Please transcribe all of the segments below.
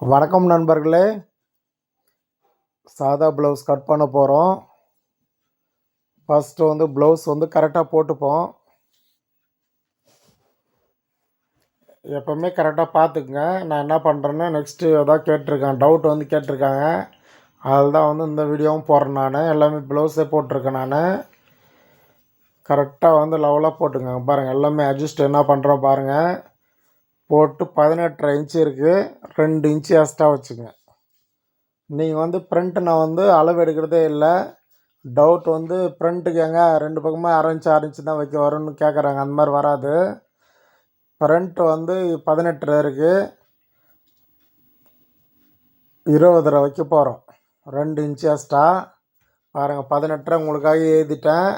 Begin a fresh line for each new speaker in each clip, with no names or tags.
வணக்கம் நண்பர்களே. சாதா ப்ளவுஸ் கட் பண்ண போகிறோம் ஃபஸ்ட்டு வந்து ப்ளவுஸ் வந்து கரெக்டாக போட்டுப்போம். எப்போவுமே கரெக்டாக பார்த்துக்குங்க. நான் என்ன பண்ணுறேன்னா நெக்ஸ்ட்டு எதாவது கேட்டிருக்கேன். டவுட் வந்து கேட்டிருக்காங்க. அதுதான் வந்து இந்த வீடியோவும் போடுறேன் நான். எல்லாமே ப்ளவுஸே போட்டிருக்கேன் நான். கரெக்டாக வந்து லெவலாக போட்டுக்கோங்க. பாருங்கள் எல்லாமே அட்ஜஸ்ட் என்ன பண்ணுறோம் பாருங்கள் போட்டு பதினெட்டரை இன்ச்சு இருக்குது ரெண்டு இன்ச்சு எக்ஸ்ட்ரா வச்சுங்க. நீங்கள் வந்து ப்ரிண்ட்டு நான் வந்து அளவு எடுக்கிறதே இல்லை. டவுட் வந்து ப்ரிண்ட்டுக்கு எங்க ரெண்டு பக்கமாக அரை இன்ச்சு ஆறு இன்ச்சு தான் வைக்க வரும்னு கேட்குறாங்க அந்த மாதிரி வராது. ப்ரிண்ட்டு வந்து பதினெட்டரை இருக்குது இருபது ரூபா வைக்க போகிறோம் ரெண்டு இன்ச்சு எக்ஸ்ட்ரா பாருங்கள் பதினெட்டரை உங்களுக்காக எழுதிட்டேன்.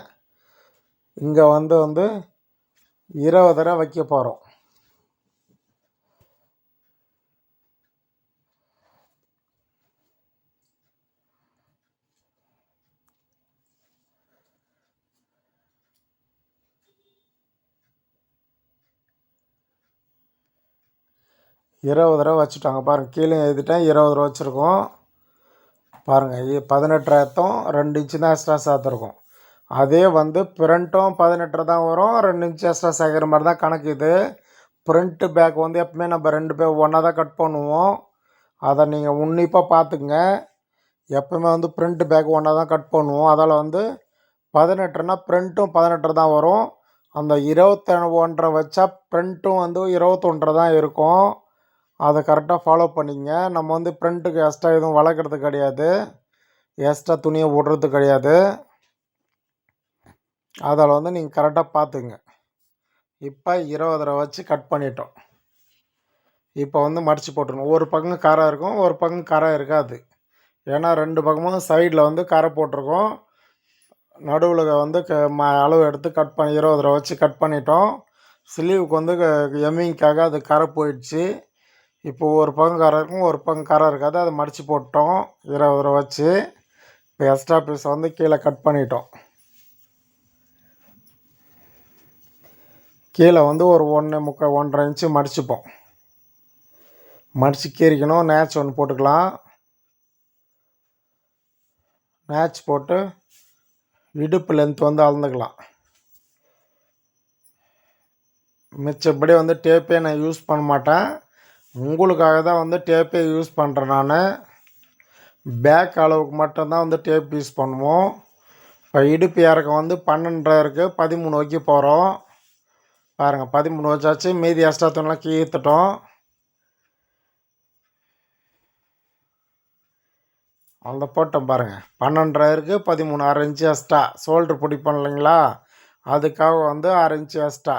இங்கே வந்து வந்து இருபது ரூபா வைக்க போகிறோம் இருபது ரூபா வச்சுட்டாங்க. பாருங்கள் கீழே எழுதிட்டேன். இருபது ரூபா வச்சுருக்கோம். பாருங்கள் பதினெட்டாயிரத்தும் ரெண்டு இன்ச்சு தான் எக்ஸ்ட்ரா சேர்த்துருக்கோம் அதே வந்து பிரிண்ட்டும் பதினெட்டு தான் வரும். ரெண்டு இன்ச்சு எக்ஸ்ட்ரா சேர்க்குற மாதிரி தான் கணக்கு இது. பிரிண்ட்டு பேக் வந்து எப்பவுமே நம்ம ரெண்டு பேர் ஒன்றா தான் கட் பண்ணுவோம். அதை நீங்கள் உன்னிப்பாக பார்த்துக்குங்க எப்பவுமே வந்து பிரிண்ட்டு பேக் ஒன்றா தான் கட் பண்ணுவோம். அதால் வந்து பதினெட்டுனா பிரிண்ட்டும் பதினெட்டு தான் வரும். அந்த இருபத்தி ஒன்றரை வச்சா பிரிண்ட்டும் வந்து இருபத்தொன்றரை தான் இருக்கும். அதை கரெக்டாக ஃபாலோ பண்ணிங்க. நம்ம வந்து ப்ரிண்ட்டுக்கு எக்ஸ்ட்ரா எதுவும் வளர்க்குறது கிடையாது. எக்ஸ்ட்ரா துணியை விடுறது கிடையாது. அதில் வந்து நீங்கள் கரெக்டாக பார்த்துங்க இப்போ இருபது ரூபா வச்சு கட் பண்ணிட்டோம். இப்போ வந்து மடித்து போட்டுருணும் ஒரு பக்கம் கரை இருக்கும் ஒரு பக்கம் கரை இருக்காது. ஏன்னா ரெண்டு பக்கமும் சைடில் வந்து கரை போட்டிருக்கோம். நடுவில் வந்து க ம அளவு எடுத்து கட் பண்ணி இருபது ரூபா வச்சு கட் பண்ணிட்டோம். ஸ்லீவுக்கு வந்து எம்மிங்க்காக அது கரை போயிடுச்சு. இப்போ ஒரு பக்கம் கரை இருக்கும் ஒரு பக்கம் கரை இருக்காது. அதை மடித்து போட்டோம். இருபது ரூபா வச்சு இப்போ எக்ஸ்ட்ரா பீஸ் வந்து கீழே கட் பண்ணிட்டோம். கீழே வந்து ஒரு ஒன்று முக்கால் ஒன்றரை இன்ச்சு மடிச்சுப்போம். மடித்து கீறிக்கணும். நேச் ஒன்று போட்டுக்கலாம். நேச் போட்டு இடுப்பு லென்த் வந்து அளந்துக்கலாம். மிச்சப்படி வந்து டேப்பே நான் யூஸ் பண்ண மாட்டேன். உங்களுக்காக தான் வந்து டேப்பே யூஸ் பண்ணுறேன் நான். பேக் அளவுக்கு மட்டும்தான் வந்து டேப் யூஸ் பண்ணுவோம். இப்போ இடுப்பு இறக்கம் வந்து பன்னெண்டரைக்கு பதிமூணு வைக்க போகிறோம் பாருங்கள் பதிமூணு வச்சாச்சு மீதி எக்ஸ்ட்ரா துணிலாம் கீழ்த்துட்டோம் அந்த போட்டோம் பாருங்கள் பன்னெண்டாயிருக்கு பதிமூணு அரை இன்ச்சு எக்ஸ்ட்ரா ஷோல்ட்ரு பிடிப்போம் இல்லைங்களா? அதுக்காக வந்து அரை இன்ச்சு எக்ஸ்ட்ரா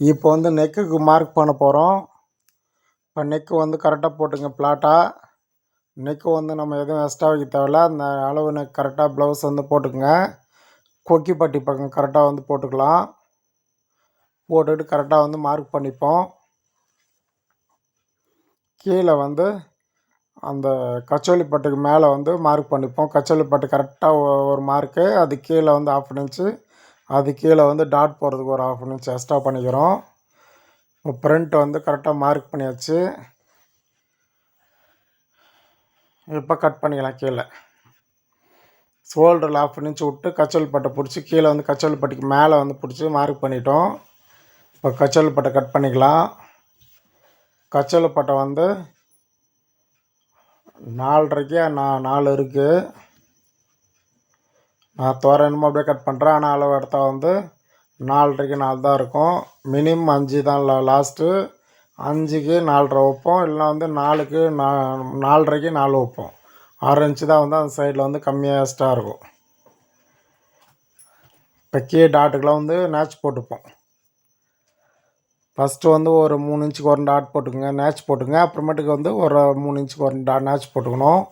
இப்போ வந்து நெக்குக்கு மார்க் பண்ண போகிறோம் இப்போ நெக்கு வந்து கரெக்டாக போட்டுங்க பிளாட்டாக நெக்கு வந்து நம்ம எதுவும் எக்ஸ்ட்ரா வைக்க தேவையில்ல. அந்த அளவு நெக் கரெக்டாக ப்ளவுஸ் வந்து போட்டுக்குங்க. கொக்கி பட்டி பக்கம் கரெக்டாக வந்து போட்டுக்கலாம். போட்டுட்டு கரெக்டாக வந்து மார்க் பண்ணிப்போம். கீழே வந்து அந்த கச்சோலி பட்டுக்கு மேலே வந்து மார்க் பண்ணிப்போம். கச்சோலி பட்டு கரெக்டாக ஒரு மார்க்கு அது கீழே வந்து ஆஃப் இன்ச்சு அது கீழே வந்து டாட் போடுறதுக்கு ஒரு ஆஃப் இன்ச் எக்ஸ்ட்ரா பண்ணிக்கிறோம். இப்போ ப்ரிண்ட் வந்து கரெக்டாக மார்க் பண்ணியாச்சு. இப்போ கட் பண்ணிக்கலாம் கீழே. ஷோல்டரில் ஆஃப் இன்ச் விட்டு கச்சல் பட்டை பிடிச்சி கீழே வந்து கச்சல் பட்டிக்கு மேலே வந்து பிடிச்சி மார்க் பண்ணிட்டோம். இப்போ கச்சல் பட்டை கட் பண்ணிக்கலாம். கச்சல் பட்டை வந்து நாலரைக்கு நான் நாலு இருக்குது நான் தோராயமாக அப்படியே கட் பண்ணுறேன் ஆனால் அளவு எடுத்தால் வந்து நாலரைக்கு நாலு தான் இருக்கும். மினிமம் அஞ்சு தான் லாஸ்ட்டு அஞ்சுக்கு நாலரை வைப்போம். இல்லைனா வந்து நாலுக்கு நா நாலரைக்கு நாலு வைப்போம். ஆறு இன்ச்சு தான் வந்து அந்த சைடில் வந்து கம்மியாக எக்ஸ்ட்ரா இருக்கும். இப்போ கீ டாட்டுக்கெலாம் வந்து நேச் போட்டுப்போம். ஃபஸ்ட்டு வந்து ஒரு மூணு இன்ச்சுக்கு ஒரு டாட் போட்டுக்கோங்க. நேச் போட்டுங்க. அப்புறமேட்டுக்கு வந்து ஒரு மூணு இன்ச்சுக்கு ஒரு டா நேச் போட்டுக்கணும்.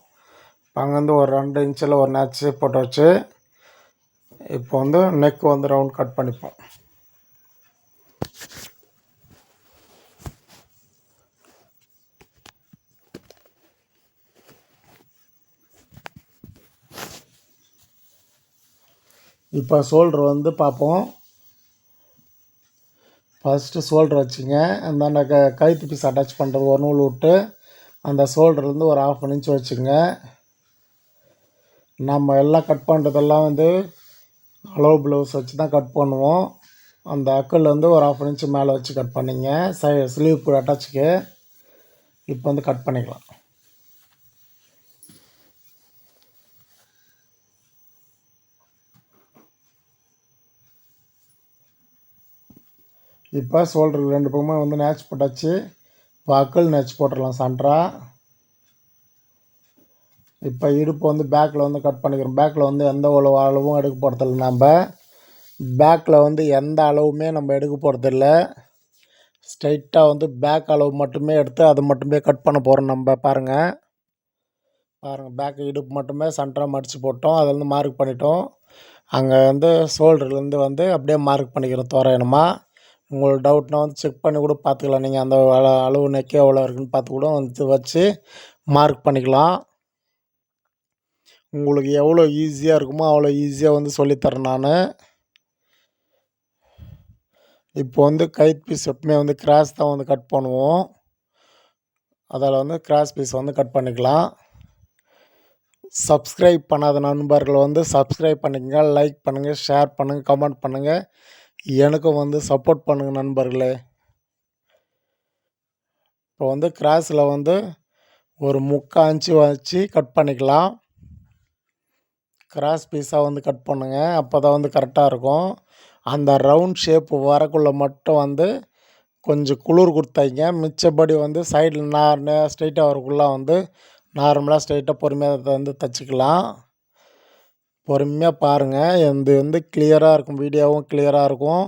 அங்கேருந்து ஒரு ரெண்டு இன்ச்சில் ஒரு நேச்சு போட்டு வச்சு இப்போ வந்து நெக் வந்து ரவுண்ட் கட் பண்ணிப்போம். இப்போ சோல்டர் வந்து பார்ப்போம். ஃபஸ்ட்டு ஷோல்டர் வச்சுங்க. அந்த க கழுத்து பீஸ் அட்டாச் பண்ணுறது ஒரு நூல் விட்டு அந்த ஷோல்டர்லேருந்து ஒரு ஆஃப் இன்ச் வச்சுங்க. நம்ம எல்லாம் கட் பண்ணுறதெல்லாம் வந்து அளவு ப்ளவுஸ் வச்சு தான் கட் பண்ணுவோம். அந்த அக்கல் வந்து ஒரு ஆஃப் இன்ச்சு மேலே வச்சு கட் பண்ணிங்க. சை ஸ்லீவ் அட்டாச்சுக்கு இப்போ வந்து கட் பண்ணிக்கலாம். இப்போ சோல்டருக்கு ரெண்டு பக்கமும் வந்து நேச்சு போட்டாச்சு. இப்போ அக்கல் நேச்சு போட்டுடலாம் சண்டரா இப்போ இடுப்பு வந்து பேக்கில் வந்து கட் பண்ணிக்கிறோம். பேக்கில் வந்து எந்த அளவு அளவும் எடுக்க போகிறதில்ல நம்ம பேக்கில் வந்து எந்த அளவுமே நம்ம எடுக்க போகிறதில்ல ஸ்ட்ரைட்டாக வந்து பேக் அளவு மட்டுமே எடுத்து அதை மட்டுமே கட் பண்ண போகிறோம் நம்ம பாருங்கள் பாருங்கள் பேக் இடுப்பு மட்டுமே சென்டராக மடித்து போட்டோம். அதுலேருந்து மார்க் பண்ணிட்டோம். அங்கே வந்து ஷோல்டர்லேருந்து வந்து அப்படியே மார்க் பண்ணிக்கிறோம் தோராயணமாக உங்களுக்கு டவுட்னா வந்து செக் பண்ணி கூட பார்த்துக்கலாம். நீங்கள் அந்த அளவு நெக்கே எவ்வளோ இருக்குன்னு பார்த்து கூட வந்து வச்சு மார்க் பண்ணிக்கலாம். உங்களுக்கு எவ்வளோ ஈஸியாக இருக்குமோ அவ்வளோ ஈஸியாக வந்து சொல்லித்தரேன் நான். இப்போ வந்து கைத் பீஸ் எப்பவுமே வந்து கிராஸ் தான் வந்து கட் பண்ணுவோம். அதால் வந்து கிராஸ் பீஸ் வந்து கட் பண்ணிக்கலாம். சப்ஸ்கிரைப் பண்ணாத நண்பர்கள் வந்து சப்ஸ்கிரைப் பண்ணிக்கங்க லைக் பண்ணுங்கள் ஷேர் பண்ணுங்கள் கமெண்ட் பண்ணுங்கள் எனக்கும் வந்து சப்போர்ட் பண்ணுங்கள் நண்பர்களே. இப்போ வந்து கிராஸில் வந்து ஒரு முக்கால் இன்ச்சு வச்சு கட் பண்ணிக்கலாம். கிராஸ் பீஸாக வந்து கட் பண்ணுங்கள் அப்போ தான் வந்து கரெக்டாக இருக்கும். அந்த ரவுண்ட் ஷேப்பு வரக்குள்ளே மட்டும் வந்து கொஞ்சம் குளிர் கொடுத்தாங்க மிச்சப்படி வந்து சைடில் நார் ஸ்ட்ரைட்டாக வரக்குள்ளே வந்து நார்மலாக ஸ்ட்ரைட்டாக பொறுமையாக வந்து தைச்சிக்கலாம். பொறுமையாக பாருங்கள் இது வந்து கிளியராக இருக்கும். வீடியோவும் கிளியராக இருக்கும்.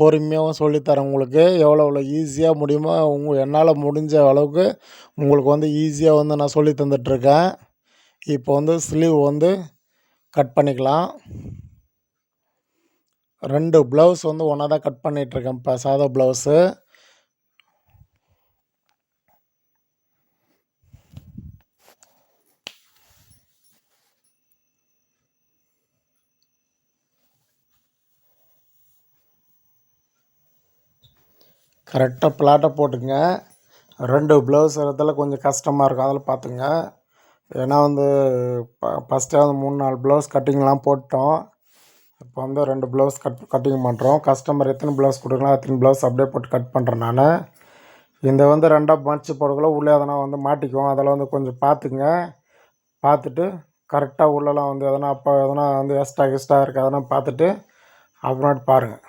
பொறுமையாகவும் சொல்லித்தரேன் உங்களுக்கு. எவ்வளோ எவ்வளோ ஈஸியாக முடியுமோ உங்கள் என்னால் முடிஞ்ச அளவுக்கு உங்களுக்கு வந்து ஈஸியாக வந்து நான் சொல்லி தந்துட்டுருக்கேன் இப்போ வந்து ஸ்லீவ் வந்து கட் பண்ணிக்கலாம். ரெண்டு ப்ளவுஸ் வந்து ஒன்றா தான் கட் பண்ணிகிட்ருக்கேன் இப்போ சாதா ப்ளவுஸு கரெக்டாக பிளாட்டை போட்டுங்க ரெண்டு ப்ளவுஸ் இடத்துல கொஞ்சம் கஷ்டமாக இருக்கும். அதில் பார்த்துங்க ஏன்னா வந்து ப ஃபஸ்ட்டே வந்து மூணு நாலு ப்ளவுஸ் கட்டிங்லாம் போட்டோம். இப்போ வந்து ரெண்டு ப்ளவுஸ் கட் கட்டிங் பண்ணுறோம் கஸ்டமர் எத்தனை ப்ளவுஸ் கொடுக்கலாம் எத்தனை ப்ளவுஸ் அப்படியே போட்டு கட் பண்ணுறேன் நான். இந்த வந்து ரெண்டாக மடித்து போடக்குள்ள உள்ளே எதனா வந்து மாட்டிக்குவோம். அதெல்லாம் வந்து கொஞ்சம் பார்த்துங்க பார்த்துட்டு கரெக்டாக உள்ளலாம் வந்து எதனா அப்போ எதனா வந்து எக்ஸ்ட்ரா எக்ஸ்ட்ரா இருக்குது அதெல்லாம் பார்த்துட்டு அப்புறமேட்டு பாருங்கள்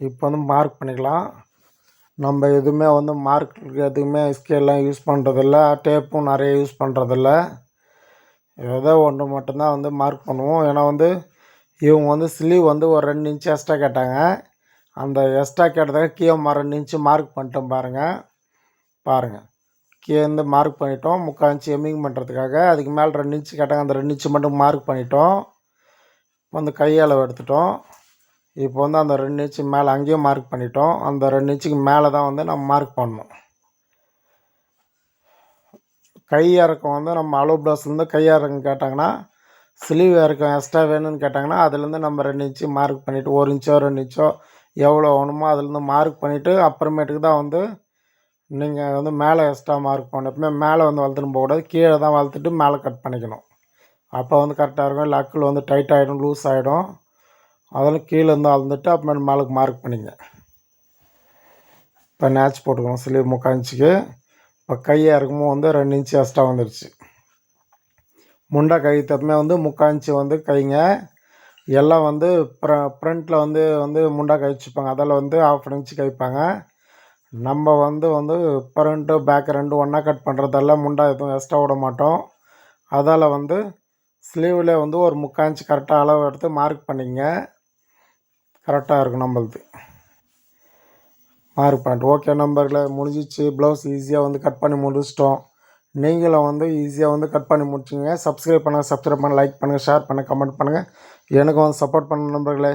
இப்போ வந்து மார்க் பண்ணிக்கலாம். நம்ம எதுவுமே வந்து மார்க் எதுவுமே ஸ்கேல்லாம் யூஸ் பண்ணுறதில்ல டேப்பும் நிறைய யூஸ் பண்ணுறதில்ல ஏதோ ஒன்று மட்டும்தான் வந்து மார்க் பண்ணுவோம். ஏன்னா வந்து இவங்க வந்து ஸ்லீவ் வந்து ஒரு ரெண்டு இன்ச்சு எக்ஸ்ட்ரா கேட்டாங்க. அந்த எக்ஸ்ட்ரா கேட்டதாக கீழே ம ரெண்டு இன்ச்சு மார்க் பண்ணிட்டோம் பாருங்கள் பாருங்கள் கீழேருந்து மார்க் பண்ணிட்டோம். முக்கால் இன்ச்சு எம்மிங் பண்ணுறதுக்காக அதுக்கு மேலே ரெண்டு இன்ச்சு கேட்டாங்க. அந்த ரெண்டு இன்ச்சு மட்டும் மார்க் பண்ணிட்டோம். வந்து கையளவு எடுத்துட்டோம். இப்போ வந்து அந்த ரெண்டு இன்ச்சு மேலே அங்கேயும் மார்க் பண்ணிட்டோம். அந்த ரெண்டு இன்ச்சுக்கு மேலே தான் வந்து நம்ம மார்க் பண்ணணும். கை இறக்கம் வந்து நம்ம அளவு ப்ளவுஸ்லேருந்து கை இறக்கம் கேட்டாங்கன்னா ஸ்லீவ் இறக்கம் எக்ஸ்ட்ரா வேணும்னு கேட்டாங்கன்னா அதுலேருந்து நம்ம ரெண்டு இன்ச்சு மார்க் பண்ணிவிட்டு ஒரு இன்ச்சோ ரெண்டு இன்ச்சோ எவ்வளோ வேணுமோ அதுலேருந்து மார்க் பண்ணிவிட்டு அப்புறமேட்டுக்கு தான் வந்து நீங்கள் வந்து மேலே எக்ஸ்ட்ரா மார்க் பண்ணணும். எப்பவுமே மேலே வந்து வளர்த்துன்னு போகக்கூடாது. கீழே தான் வளர்த்துட்டு மேலே கட் பண்ணிக்கணும். அப்போ வந்து கரெக்டாக இருக்கும். இல்லை வந்து டைட் ஆகிடும் லூஸ் ஆகிடும் அதெல்லாம் கீழே இருந்து அளந்துட்டு அப்புறமேட்டு மேலே மார்க் பண்ணிங்க. இப்போ நேச் போட்டுக்கணும். ஸ்லீவ் முக்கால் இன்ச்சுக்கு. இப்போ கையாக இருக்கும்போது வந்து ரெண்டு இன்ச்சு எக்ஸ்ட்ரா வந்துடுச்சு முண்டா கை தப்புமே வந்து முக்கால் இன்ச்சு வந்து கைங்க. எல்லாம் வந்து ப்ர ஃப்ரண்ட்டில் வந்து வந்து முண்டா கை வச்சுப்பாங்க. அதில் வந்து ஆஃப் இன்ச்சு கைப்பாங்க நம்ம வந்து வந்து ஃப்ரண்ட்டு பேக் ரெண்டு ஒன்றா கட் பண்ணுறதெல்லாம் முண்டா எதுவும் எக்ஸ்ட்ரா விட மாட்டோம். அதால் வந்து ஸ்லீவில் வந்து ஒரு முக்கால் இன்ச்சு கரெக்டாக அளவு எடுத்து மார்க் பண்ணிங்க. கரெக்டாக இருக்கும் நம்மளுது. மார்க் பண்ணிட்டு. ஓகே நம்பர்களை முடிஞ்சிச்சு. ப்ளவுஸ் ஈஸியாக வந்து கட் பண்ணி முடிச்சிட்டோம். நீங்களும் வந்து ஈஸியாக வந்து கட் பண்ணி முடிச்சிங்க சப்ஸ்கிரைப் பண்ணுங்கள் சப்ஸ்கிரைப் பண்ண லைக் பண்ணுங்கள் ஷேர் பண்ணுங்கள் கமெண்ட் பண்ணுங்கள் எனக்கும் வந்து சப்போர்ட் பண்ண நம்பர்களே